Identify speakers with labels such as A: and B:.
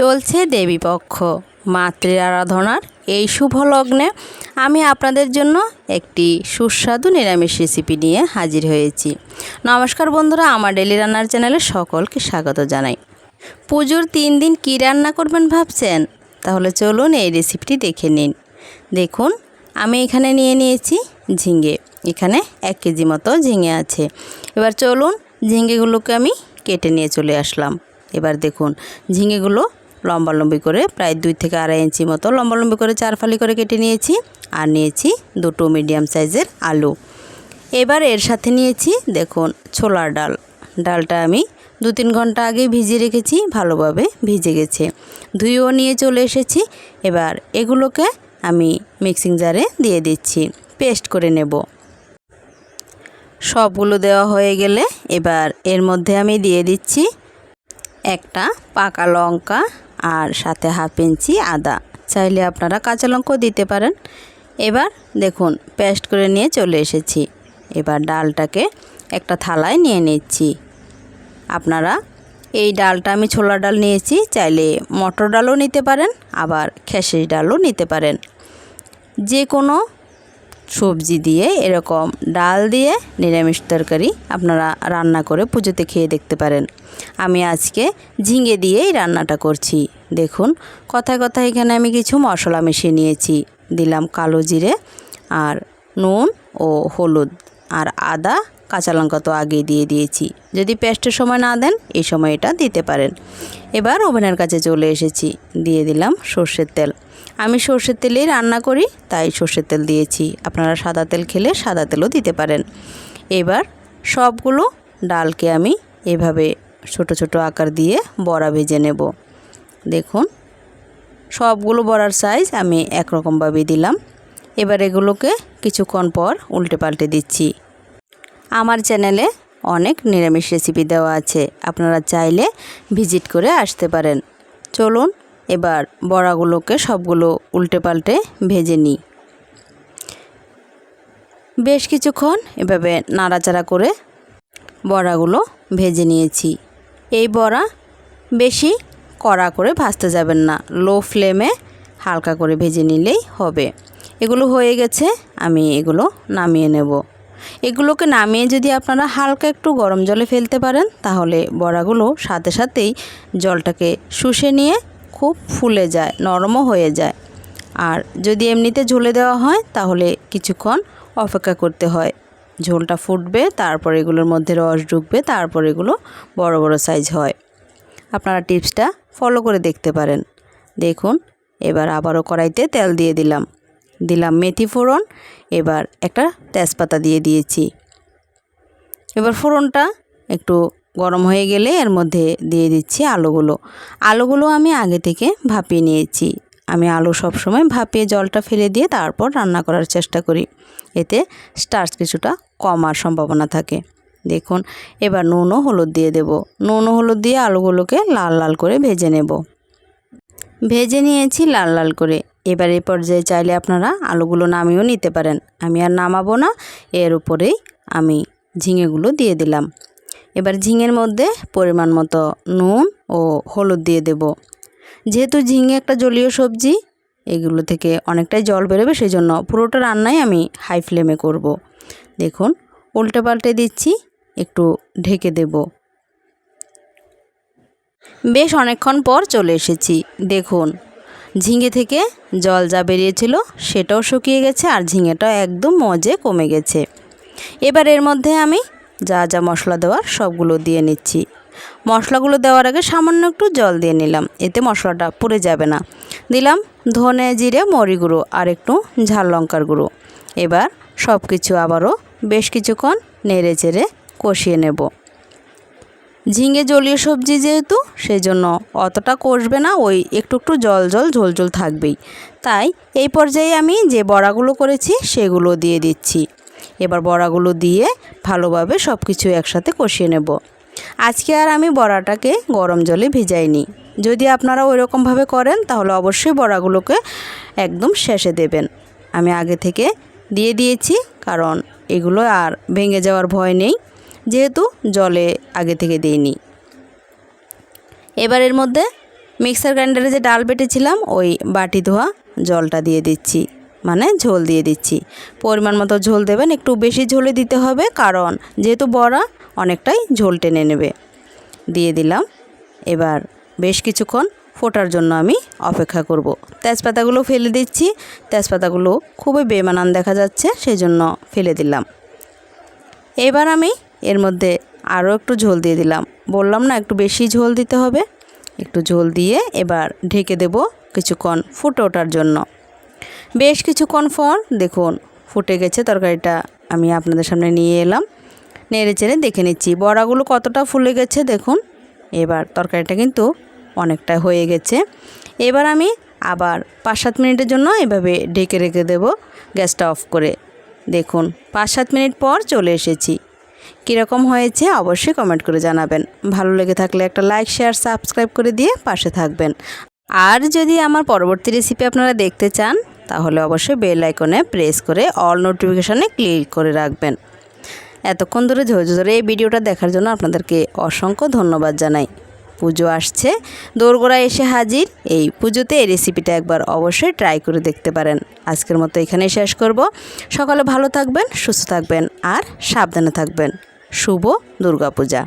A: চলছে দেবীপক্ষ। মাতৃ আরাধনার এই শুভ লগ্নে আমি আপনাদের জন্য একটি সুস্বাদু নিরামিষ রেসিপি নিয়ে হাজির হয়েছি। নমস্কার বন্ধুরা, আমার ডেলি রান্নার চ্যানেলে সকলকে স্বাগত জানাই। পুজোর তিন দিন কী রান্না করবেন ভাবছেন? তাহলে চলুন এই রেসিপিটি দেখে নিন। দেখুন, আমি এখানে নিয়ে নিয়েছি ঝিঙে। এখানে এক কেজি মতো ঝিঙে আছে। এবার চলুন ঝিঙেগুলোকে আমি কেটে নিয়ে চলে আসলাম। এবার দেখুন, ঝিঙেগুলো লম্বালম্বি করে প্রায় দুই থেকে আড়াই ইঞ্চি মতো লম্বালম্বি করে চার ফালি করে কেটে নিয়েছি আর নিয়েছি দুটো মিডিয়াম সাইজের আলু। এবার এর সাথে নিয়েছি, দেখুন, ছোলার ডাল। ডালটা আমি দু তিন ঘণ্টা আগে ভিজিয়ে রেখেছি, ভালোভাবে ভিজে গেছে। ধুয়েও নিয়ে চলে এসেছি। এবার এগুলোকে আমি মিক্সিং জারে দিয়ে দিচ্ছি, পেস্ট করে নেব। সবগুলো দেওয়া হয়ে গেলে এবার এর মধ্যে আমি দিয়ে দিচ্ছি একটা পাকা লঙ্কা আর সাথে হাফ ইঞ্চি আদা। চাইলে আপনারা কাঁচা লঙ্কাও দিতে পারেন। এবার দেখুন, পেস্ট করে নিয়ে চলে এসেছি। এবার ডালটাকে একটা থালায় নিয়ে নিচ্ছি। আপনারা এই ডালটা আমি ছোলা ডাল নিয়েছি, চাইলে মটর ডালও নিতে পারেন, আবার খেসির ডালও নিতে পারেন। যে কোনো সবজি দিয়ে এরকম ডাল দিয়ে নিরামিষ তরকারি আপনারা রান্না করে পুজোতে খেয়ে দেখতে পারেন। আমি আজকে ঝিঙে দিয়েই রান্নাটা করছি। দেখুন, কথায় কথায় এখানে আমি কিছু মশলা মিশিয়ে নিয়েছি। দিলাম কালো জিরে আর নুন ও হলুদ। আর আদা, কাঁচা লঙ্কা তো আগেই দিয়ে দিয়েছি। যদি পেস্টের সময় না দেন, এই সময় এটা দিতে পারেন। এবার ওভেনের কাছে চলে এসেছি। দিয়ে দিলাম সর্ষের তেল। আমি সর্ষের তেলেই রান্না করি, তাই সর্ষের তেল দিয়েছি। আপনারা সাদা তেল খেলে সাদা তেলও দিতে পারেন। এবার সবগুলো ডালকে আমি এভাবে ছোট ছোট আকার দিয়ে বড়া ভেজে নেব। দেখুন, সবগুলো বড়ার সাইজ আমি একরকমভাবে দিলাম। এবার এগুলোকে কিছুক্ষণ পর উল্টে পাল্টে দিচ্ছি। আমার চ্যানেলে অনেক নিরামিষ রেসিপি দেওয়া আছে। আপনারা চাইলে ভিজিট করে আসতে পারেন। চলুন এবার বড়াগুলোকে সবগুলো উল্টে পাল্টে ভেজে নিই। বেশ কিছুক্ষণ এভাবে নাড়াচাড়া করে বড়াগুলো ভেজে নিয়েছি। এই বড়া বেশি কড়া করে ভাজতে যাবেন না। লো ফ্লেমে হালকা করে ভেজে নিলেই হবে। এগুলো হয়ে গেছে, আমি এগুলো নামিয়ে নেব। এগুলোকে নামিয়ে যদি আপনারা হালকা একটু গরম জলে ফেলতে পারেন, তাহলে বড়াগুলো সাথে সাথেই জলটাকে শুষে নিয়ে খুব ফুলে যায়, নরমও হয়ে যায়। আর যদি এমনিতে ঝোলে দেওয়া হয়, তাহলে কিছুক্ষণ অপেক্ষা করতে হয়। ঝোলটা ফুটবে, তারপর এগুলোর মধ্যে রস ঢুকবে, তারপর এগুলো বড় বড় সাইজ হয়। আপনারা টিপসটা ফলো করে দেখতে পারেন। দেখুন, এবার আবারও কড়াইতে তেল দিয়ে দিলাম। দিলাম মেথি ফোড়ন, এবার একটা তেজপাতা দিয়ে দিয়েছি। এবার ফোড়নটা একটু গরম হয়ে গেলে এর মধ্যে দিয়ে দিচ্ছি আলুগুলো। আলুগুলো আমি আগে থেকে ভাপিয়ে নিয়েছি। আমি আলু সবসময় ভাপিয়ে জলটা ফেলে দিয়ে তারপর রান্না করার চেষ্টা করি। এতে স্টার্চ কিছুটা কমার সম্ভাবনা থাকে। দেখুন, এবার নুন হলুদ দিয়ে দেব। নুন ও হলুদ দিয়ে আলুগুলোকে লাল লাল করে ভেজে নেব। ভেজে নিয়েছি লাল লাল করে। এবার এই পর্যায়ে চাইলে আপনারা আলুগুলো নামিয়েও নিতে পারেন। আমি আর নামাবো না, এর উপরেই আমি ঝিঙেগুলো দিয়ে দিলাম। এবার ঝিঙের মধ্যে পরিমাণ মতো নুন ও হলুদ দিয়ে দেব। যেহেতু ঝিঙে একটা জলীয় সবজি, এগুলো থেকে অনেকটাই জল বেরোবে সেই জন্য পুরোটা রান্নাই আমি হাই ফ্লেমে করব। দেখুন উল্টে পাল্টে দিচ্ছি, একটু ঢেকে দেব। বেশ অনেকক্ষণ পর চলে এসেছি। দেখুন ঝিঙে থেকে জল যা বেরিয়েছিল সেটাও শুকিয়ে গেছে আর ঝিঙেটাও একদম মজে কমে গেছে। এবার এর মধ্যে আমি যা যা মশলা দেওয়ার সবগুলো দিয়ে নিচ্ছি। মশলাগুলো দেওয়ার আগে সামান্য একটু জল দিয়ে নিলাম, এতে মশলাটা পুড়ে যাবে না। দিলাম ধনে জিরে, মরি গুঁড়ো আর একটু ঝাল লঙ্কার গুঁড়ো। এবার সব কিছু আবারও বেশ কিছুক্ষণ নেড়ে চেড়ে কষিয়ে নেব। ঝিঙে জলীয় সবজি যেহেতু সেই জন্য অতটা কষবে না, ওই একটু একটু জল জল ঝোল ঝোল থাকবেই। তাই এই পর্যায়ে আমি যে বড়াগুলো করেছি, সেগুলো দিয়ে দিচ্ছি। এবার বড়াগুলো দিয়ে ভালোভাবে সব কিছু একসাথে কষিয়ে নেব। আজকে আর আমি বড়াটাকে গরম জলে ভিজাইনি। যদি আপনারা ওই রকমভাবে করেন, তাহলে অবশ্যই বড়াগুলোকে একদম শেষে দেবেন। আমি আগে থেকে দিয়ে দিয়েছি, কারণ এগুলো আর ভেঙে যাওয়ার ভয় নেই। যেহেতু জলে আগে থেকে দিইনি। এবার এর মধ্যে মিক্সার গ্রাইন্ডারে যে ডাল বেটেছিলাম, ওই বাটি ধোয়া জলটা দিয়ে দিচ্ছি মানে ঝোল দিয়ে দিচ্ছি। পরিমাণ মতো ঝোল দেবেন, একটু বেশি ঝোলে দিতে হবে, কারণ যেহেতু বড়া, অনেকটাই ঝোল টেনে নেবে। দিয়ে দিলাম। এবার বেশ কিছুক্ষণ ফোটার জন্য আমি অপেক্ষা করব। তেজপাতাগুলো ফেলে দিচ্ছি, তেজপাতাগুলো খুবই বেমানান দেখা যাচ্ছে সেই জন্য ফেলে দিলাম। এবার আমি এর মধ্যে আরও একটু ঝোল দিয়ে দিলাম। বললাম না, একটু বেশি ঝোল দিতে হবে। একটু ঝোল দিয়ে এবার ঢেকে দেব কিছুক্ষণ ফুটে ওঠার জন্য। বেশ কিছুক্ষণ পর দেখুন, ফুটে গেছে তরকারিটা। আমি আপনাদের সামনে নিয়ে এলাম। নেড়ে চেড়ে দেখে নিচ্ছি। বড়াগুলো কতটা ফুলে গেছে দেখুন। এবার তরকারিটা কিন্তু অনেকটা হয়ে গেছে। এবার আমি আবার পাঁচ সাত মিনিটের জন্য এভাবে ঢেকে রেখে দেব গ্যাসটা অফ করে। দেখুন পাঁচ সাত মিনিট পর চলে এসেছি। কীরকম হয়েছে অবশ্যই কমেন্ট করে জানাবেন। ভালো লেগে থাকলে একটা লাইক শেয়ার সাবস্ক্রাইব করে দিয়ে পাশে থাকবেন। আর যদি আমার পরবর্তী রেসিপি আপনারা দেখতে চান, তাহলে অবশ্যই বেল আইকনে প্রেস করে অল নোটিফিকেশানে ক্লিক করে রাখবেন। এতক্ষণ ধরে ধৈর্য ধরে এই ভিডিওটা দেখার জন্য আপনাদেরকে অসংখ্য ধন্যবাদ জানাই। পুজো আসছে। দোরগোড়ায় এসে হাজির। এই পুজোতে এই রেসিপিটা একবার অবশ্যই ট্রাই করে দেখতে পারেন। আজকের মতো এখানে শেষ করব। সকালে ভালো থাকবেন, সুস্থ থাকবেন আর সাবধানে থাকবেন। শুভ দুর্গাপূজা।